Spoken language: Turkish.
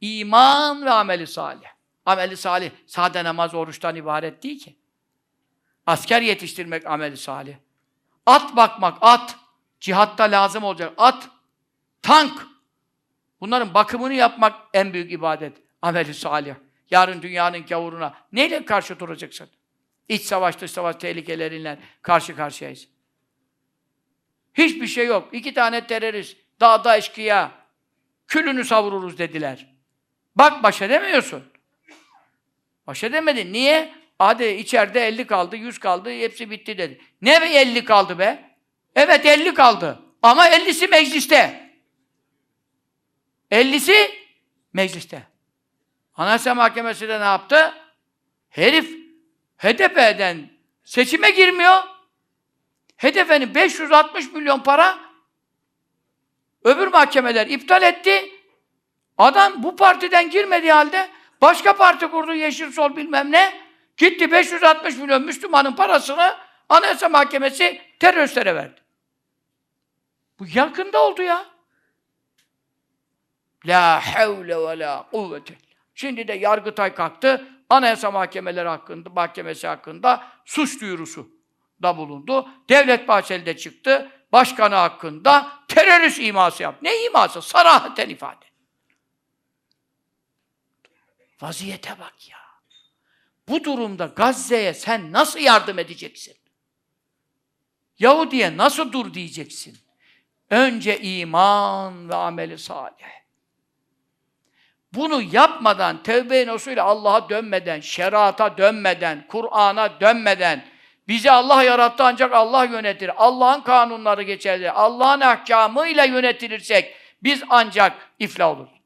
İman ve ameli salih. Ameli salih sade namaz, oruçtan ibaret değil ki. Asker yetiştirmek ameli salih. At bakmak, at. Cihatta lazım olacak. At. Tank. Bunların bakımını yapmak en büyük ibadet. Ameli salih. Yarın dünyanın gavuruna neyle karşı duracaksın? İç savaş, dış savaş tehlikeleriyle karşı karşıyayız. Hiçbir şey yok. İki tane terörist, dağda eşkıya, külünü savururuz dediler. Bak baş edemiyorsun. Baş edemedin. Niye? Hadi içeride 50 kaldı, 100 kaldı, hepsi bitti dedi. Ne be 50 kaldı be? Evet 50 kaldı. Ama 50'si mecliste. 50'si mecliste. Anayasa Mahkemesi de ne yaptı? Herif HDP'den seçime girmiyor. HDP'nin 560 milyon para öbür mahkemeler iptal etti. Adam bu partiden girmediği halde başka parti kurdu Yeşil Sol bilmem ne. Gitti 560 milyon Müslümanın parasını Anayasa Mahkemesi teröristlere verdi. Bu yakında oldu ya. La havle ve la kuvvete. Şimdi de Yargıtay kalktı. Anayasa mahkemeleri hakkında, mahkemesi hakkında suç duyurusu da bulundu. Devlet Bahçeli de çıktı. Başkanı hakkında terörist iması yaptı. Ne iması? Sarahaten ifade. Vaziyete bak ya. Bu durumda Gazze'ye sen nasıl yardım edeceksin? Yahudi'ye nasıl dur diyeceksin? Önce iman ve ameli salih. Bunu yapmadan, tevbe nusuyla Allah'a dönmeden, şerata dönmeden, Kur'an'a dönmeden, bizi Allah yarattı ancak Allah yönetir. Allah'ın kanunları geçerli. Allah'ın ahkamıyla yönetilirsek biz ancak iflah oluruz.